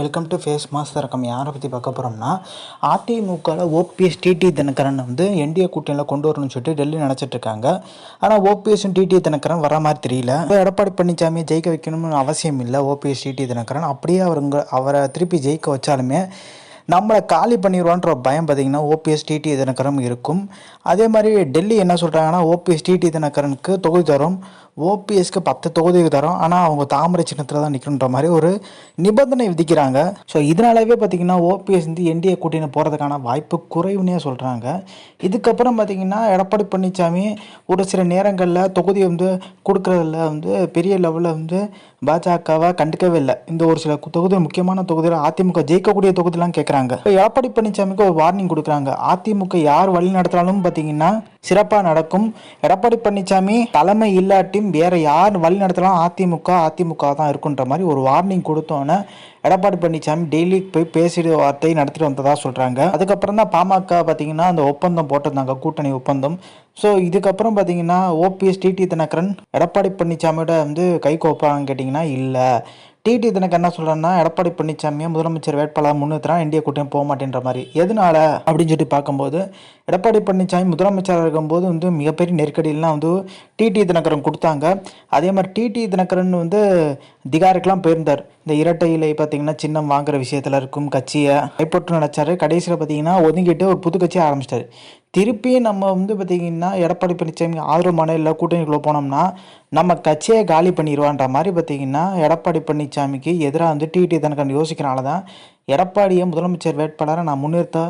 Welcome to face master ரகம் யாரை பற்றி பார்க்க போகிறோம்னா அதிமுகவில் ஓபிஎஸ் டிடி தினகரன் வந்து என்டிஏ கூட்டணியில் கொண்டு வரணும்னு சொல்லிட்டு டெல்லி நினச்சிட்ருக்காங்க ஆனால் ஓபிஎஸும் டிடி தினகரன் வர மாதிரி தெரியல. எடப்பாடி பழனிசாமியை ஜெயிக்க வைக்கணும்னு அவசியம் இல்லை ஓபிஎஸ் டிடி தினகரன். அப்படியே அவருங்க அவரை திருப்பி ஜெயிக்க வச்சாலுமே நம்மளை காலி பண்ணிடுவான்ற பயம் பார்த்திங்கன்னா ஓபிஎஸ் டிடி தினகரன் இருக்கும். அதே மாதிரி டெல்லி என்ன சொல்கிறாங்கன்னா ஓபிஎஸ் டிடி தினகரனுக்கு தொகுதி தரும். ஓபிஎஸ்க்கு பத்து தொகுதி தரும். ஆனால் அவங்க தாமரை சின்னத்தில் தான் நிற்கணுன்ற மாதிரி ஒரு நிபந்தனை விதிக்கிறாங்க. ஸோ இதனாலவே பார்த்திங்கன்னா ஓபிஎஸ் வந்து என்டிஏ கூட்டணி போகிறதுக்கான வாய்ப்பு குறைவுன்னே சொல்கிறாங்க இதுக்கப்புறம் பார்த்திங்கன்னா எடப்பாடி பழனிசாமி ஒரு சில நேரங்களில் தொகுதி வந்து கொடுக்குறதுல வந்து பெரிய லெவலில் வந்து பாஜகவை கண்டுக்கவே இல்லை. இந்த ஒரு சில தொகுதி முக்கியமான தொகுதியில் அதிமுக ஜெயிக்கக்கூடிய தொகுதிலாம் கேட்குறாங்க இப்போ எடப்பாடி பழனிசாமிக்கு ஒரு வார்னிங் கொடுக்குறாங்க. அதிமுக யார் வழி நடத்தினாலும் பார்த்தீங்கன்னா சிறப்பாக நடக்கும். எடப்பாடி பழனிசாமி தலைமை இல்லாட்டியும் வேற யார் வழி நடத்தலாம் அதிமுக அதிமுக தான் இருக்குன்ற மாதிரி ஒரு வார்னிங் கொடுத்தோன்னே எடப்பாடி பழனிசாமி டெய்லி போய் பேசிட்டு வார்த்தை நடத்திட்டு வந்ததாக சொல்கிறாங்க அதுக்கப்புறம் தான் பாமக பார்த்தீங்கன்னா அந்த ஒப்பந்தம் போட்டிருந்தாங்க கூட்டணி ஒப்பந்தம். ஸோ இதுக்கப்புறம் பார்த்தீங்கன்னா ஓபிஎஸ் டிடி தினகரன் எடப்பாடி பழனிசாமியோட வந்து கை கோப்பாங்கன்னு கேட்டிங்கன்னா இல்லை. டிடி தினக்கு என்ன சொல்கிறேன்னா எடப்பாடி பழனிசாமியை முதலமைச்சர் வேட்பாளர் முன்னிறுத்தினா இந்திய கூட்டணி போக மாட்டேன்ற மாதிரி. எதனால? அப்படின்னு சொல்லிட்டு பார்க்கும்போது எடப்பாடி பழனிசாமி முதலமைச்சராக இருக்கும்போது வந்து மிகப்பெரிய நெருக்கடியெல்லாம் வந்து டிடி தினகரன் கொடுத்தாங்க. அதே மாதிரி டிடி தினகரன் வந்து திகாருக்கெல்லாம் போயிருந்தார். இந்த இரட்டை இலை பார்த்தீங்கன்னா சின்னம் வாங்குற விஷயத்தில் இருக்கும் கட்சியை கைப்பற்று நினச்சாரு. கடைசியில் பார்த்தீங்கன்னா ஒதுங்கிட்டு ஒரு புது கட்சியை ஆரம்பிச்சிட்டாரு. திருப்பியும் நம்ம வந்து பார்த்திங்கன்னா எடப்பாடி பழனிசாமி ஆதரவு மாநில கூட்டணிக்குள்ளே போனோம்னா நம்ம கட்சியை காலி பண்ணிடுவான்ற மாதிரி பார்த்திங்கன்னா எடப்பாடி பழனிசாமிக்கு எதிராக வந்து டிடி தனக்கான யோசிக்கிறனால தான் எடப்பாடியை முதலமைச்சர் வேட்பாளரை நான் முன்னிறுத்த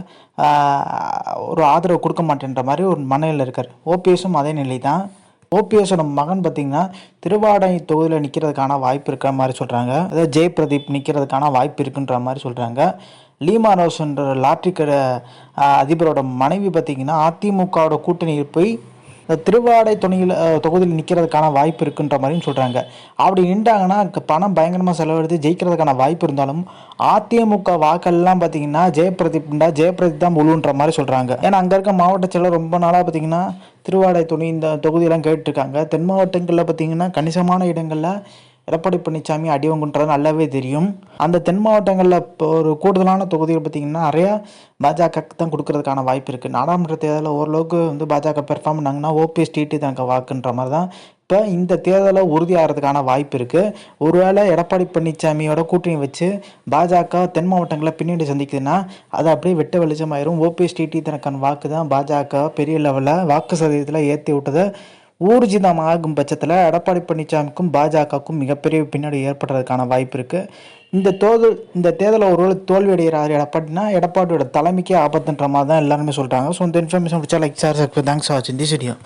ஒரு ஆதரவு கொடுக்க மாட்டேன்ற மாதிரி ஒரு மனநிலையில் இருக்கார். ஓபிஎஸும் அதே நிலை தான் ஓபிஎஸோட மகன் பார்த்திங்கன்னா திருவாடை தொகுதியில் நிற்கிறதுக்கான வாய்ப்பு இருக்கிற மாதிரி சொல்கிறாங்க அதாவது ஜெய் பிரதீப் நிற்கிறதுக்கான வாய்ப்பு இருக்குன்ற மாதிரி சொல்கிறாங்க லீமா ரோஸ்ன்ற லாட்ரி கடை அதிபரோட மனைவி பார்த்திங்கன்னா அதிமுகவோட கூட்டணியில் போய் இந்த திருவாடை துணையில் தொகுதியில் நிற்கிறதுக்கான வாய்ப்பு இருக்குன்ற மாதிரியும் சொல்கிறாங்க அப்படி நின்றாங்கன்னா பணம் பயங்கரமாக செலவெடுத்து ஜெயிக்கிறதுக்கான வாய்ப்பு இருந்தாலும் அதிமுக வாக்கெல்லாம் பார்த்தீங்கன்னா ஜெயபிரதீப்டா ஜெயபிரதீப் தான் முழுன்ற மாதிரி சொல்கிறாங்க ஏன்னா அங்கே இருக்க மாவட்ட செயலர் ரொம்ப நாளாக பார்த்தீங்கன்னா திருவாடை துணி இந்த தொகுதியெல்லாம் கேட்டுருக்காங்க. தென் மாவட்டங்களில் பார்த்தீங்கன்னா கணிசமான இடங்களில் எடப்பாடி பழனிசாமி அடிவங்குன்றது நல்லாவே தெரியும். அந்த தென் மாவட்டங்களில் இப்போ ஒரு கூடுதலான தொகுதிகள் பார்த்திங்கன்னா நிறையா பாஜகவுக்கு தான் கொடுக்கறதுக்கான வாய்ப்பு இருக்குது நாடாளுமன்ற தேர்தலில் ஓரளவுக்கு வந்து பாஜக பெர்ஃபார்ம் பண்ணாங்கன்னா ஓபிஎஸ் டிடி தனக்கு வாக்குன்ற மாதிரி தான் இப்போ இந்த தேர்தலை உறுதியாகிறதுக்கான வாய்ப்பு இருக்குது ஒருவேளை எடப்பாடி பழனிசாமியோட கூட்டணி வச்சு பாஜக தென் மாவட்டங்களில் பின்னாடி சந்திக்குதுன்னா அது அப்படியே வெட்ட வெளிச்சமாயிரும். ஓபிஎஸ் டிடி தனக்கான வாக்கு தான் பாஜக பெரிய லெவலில் வாக்கு சதவீதத்தில் ஏற்றி விட்டதை. ஊர்ஜிதம் ஆகும் பட்சத்தில் எடப்பாடி பழனிசாமிக்கும் பாஜகவுக்கும் மிகப்பெரிய பின்னாடி ஏற்படுறதுக்கான வாய்ப்பு இருக்குது இந்த தோதல் இந்த தேர்தலில் ஒருவேளை தோல்வி அடைகிறார் எடப்பாடினா எடப்பாடியோட தலைமைக்கே ஆபத்துன்ற மாதிரி தான் எல்லாருமே சொல்கிறாங்க ஸோ இந்த இன்ஃபர்மேஷன் பிடிச்சா லைக் சார் தேங்க்ஸ் ஃபார் வாட்சிங் திஸ் வீடியோ